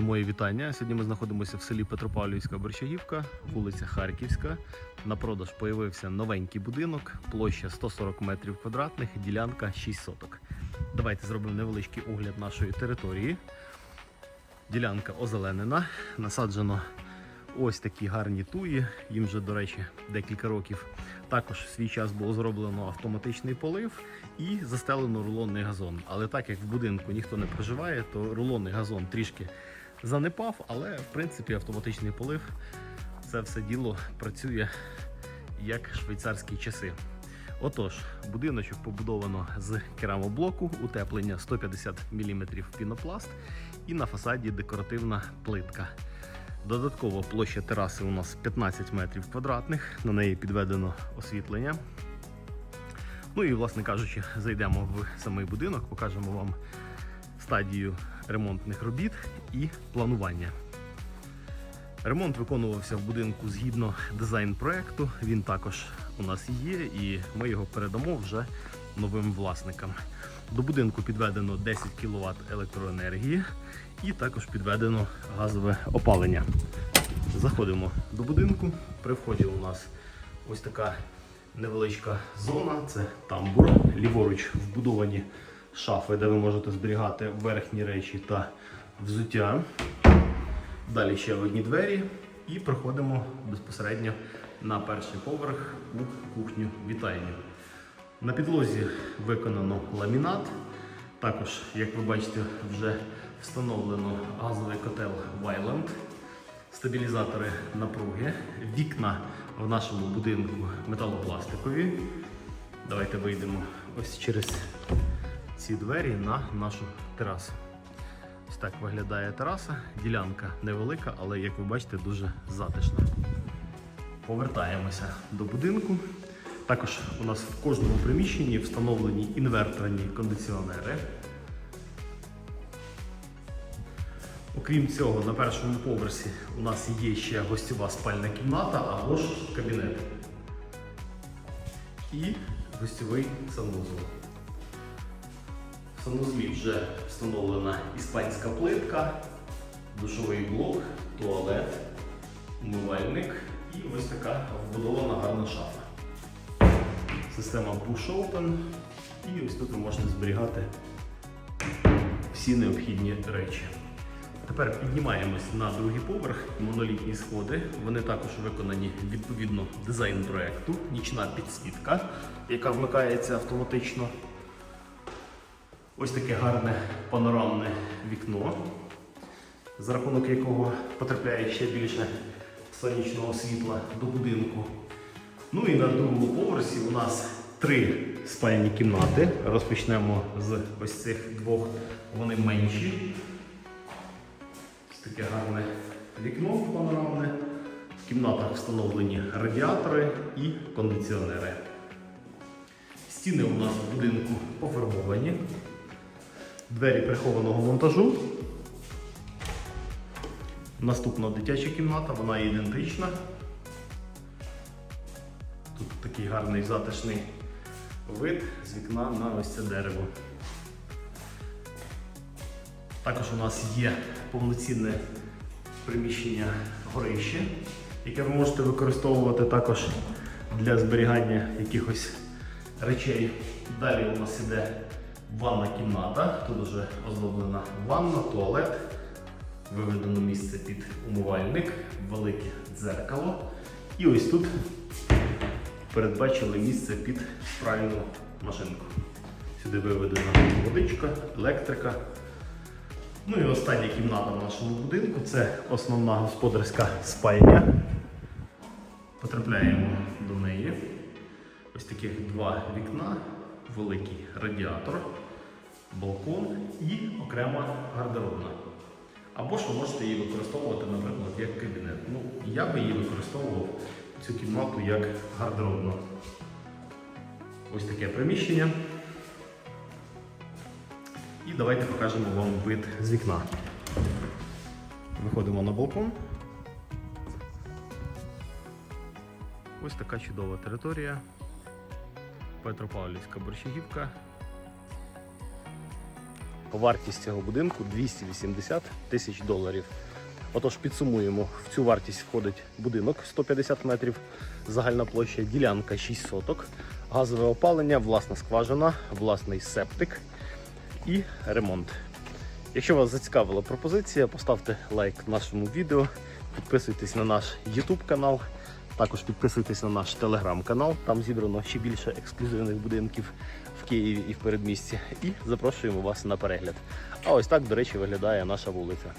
Мої вітання. Сьогодні ми знаходимося в селі Петропавлівська Борщагівка, вулиця Харківська. На продаж появився новенький будинок, площа 140 метрів квадратних, ділянка 6 соток. Давайте зробимо невеличкий огляд нашої території. Ділянка озеленена, насаджено ось такі гарні туї. Їм вже, до речі, декілька років. Також в свій час було зроблено автоматичний полив і застелено рулонний газон. Але так як в будинку ніхто не проживає, то рулонний газон трішки занепав, але в принципі автоматичний полив це все діло працює як швейцарські часи. Отож, будиночок побудовано з керамоблоку, утеплення 150 мм пінопласт і на фасаді декоративна плитка. Додатково площа тераси у нас 15 метрів квадратних, на неї підведено освітлення. Ну і, власне кажучи, зайдемо в самий будинок, покажемо вам стадію ремонтних робіт і планування. Ремонт виконувався в будинку згідно дизайн-проекту. Він також у нас є, і ми його передамо вже новим власникам. До будинку підведено 10 кВт електроенергії і також підведено газове опалення. Заходимо до будинку. При вході у нас ось така невеличка зона, це тамбур. Ліворуч вбудовані шафи, де ви можете зберігати верхні речі та взуття. Далі ще одні двері і проходимо безпосередньо на перший поверх у кухню вітальню. На підлозі виконано ламінат. Також, як ви бачите, вже встановлено газовий котел Вайланд, стабілізатори напруги, вікна в нашому будинку металопластикові. Давайте вийдемо ось через ці двері на нашу терасу. Ось так виглядає тераса. Ділянка невелика, але як ви бачите, дуже затишна. Повертаємося до будинку. Також у нас в кожному приміщенні встановлені інверторні кондиціонери. Окрім цього, на першому поверсі у нас є ще гостьова спальна кімната або ж кабінет. І гостьовий санвузол. Санузлі вже встановлена іспанська плитка, душовий блок, туалет, умивальник і ось така вбудована гарна шафа. Система Push Open і ось тут ви можете зберігати всі необхідні речі. Тепер піднімаємось на другий поверх, монолітні сходи. Вони також виконані відповідно дизайн проекту, нічна підсвітка, яка вмикається автоматично. Ось таке гарне панорамне вікно, за рахунок якого потрапляє ще більше сонячного світла до будинку. Ну і на другому поверсі у нас три спальні кімнати. Розпочнемо з ось цих двох, вони менші. Ось таке гарне вікно панорамне. В кімнатах встановлені радіатори і кондиціонери. Стіни у нас в будинку пофарбовані. Двері прихованого монтажу. Наступна дитяча кімната, вона ідентична. Тут такий гарний затишний вид з вікна на ось це дерево. Також у нас є повноцінне приміщення горище, яке ви можете використовувати також для зберігання якихось речей. Далі у нас іде ванна кімната, тут вже оздоблена ванна, туалет, виведено місце під умивальник, велике дзеркало. І ось тут передбачили місце під пральну машинку. Сюди виведена водичка, електрика. Ну і остання кімната в нашому будинку це основна господарська спальня. Потрапляємо до неї. Ось таких два вікна, великий радіатор, балкон і окрема гардеробна. Або ж ви можете її використовувати, наприклад, як кабінет. Ну, я би її використовував цю кімнату як гардеробну. Ось таке приміщення. І давайте покажемо вам вид з вікна. Виходимо на балкон. Ось така чудова територія. Петропавлівська борщагівка. Вартість цього будинку 280 тисяч доларів. Отож, підсумуємо, в цю вартість входить будинок 150 метрів, загальна площа, ділянка 6 соток, газове опалення, власна скважина, власний септик і ремонт. Якщо вас зацікавила пропозиція, поставте лайк нашому відео, підписуйтесь на наш YouTube канал, також підписуйтесь на наш телеграм канал. Там зібрано ще більше ексклюзивних будинків в Києві і в передмісті. І запрошуємо вас на перегляд. А ось так, до речі, виглядає наша вулиця.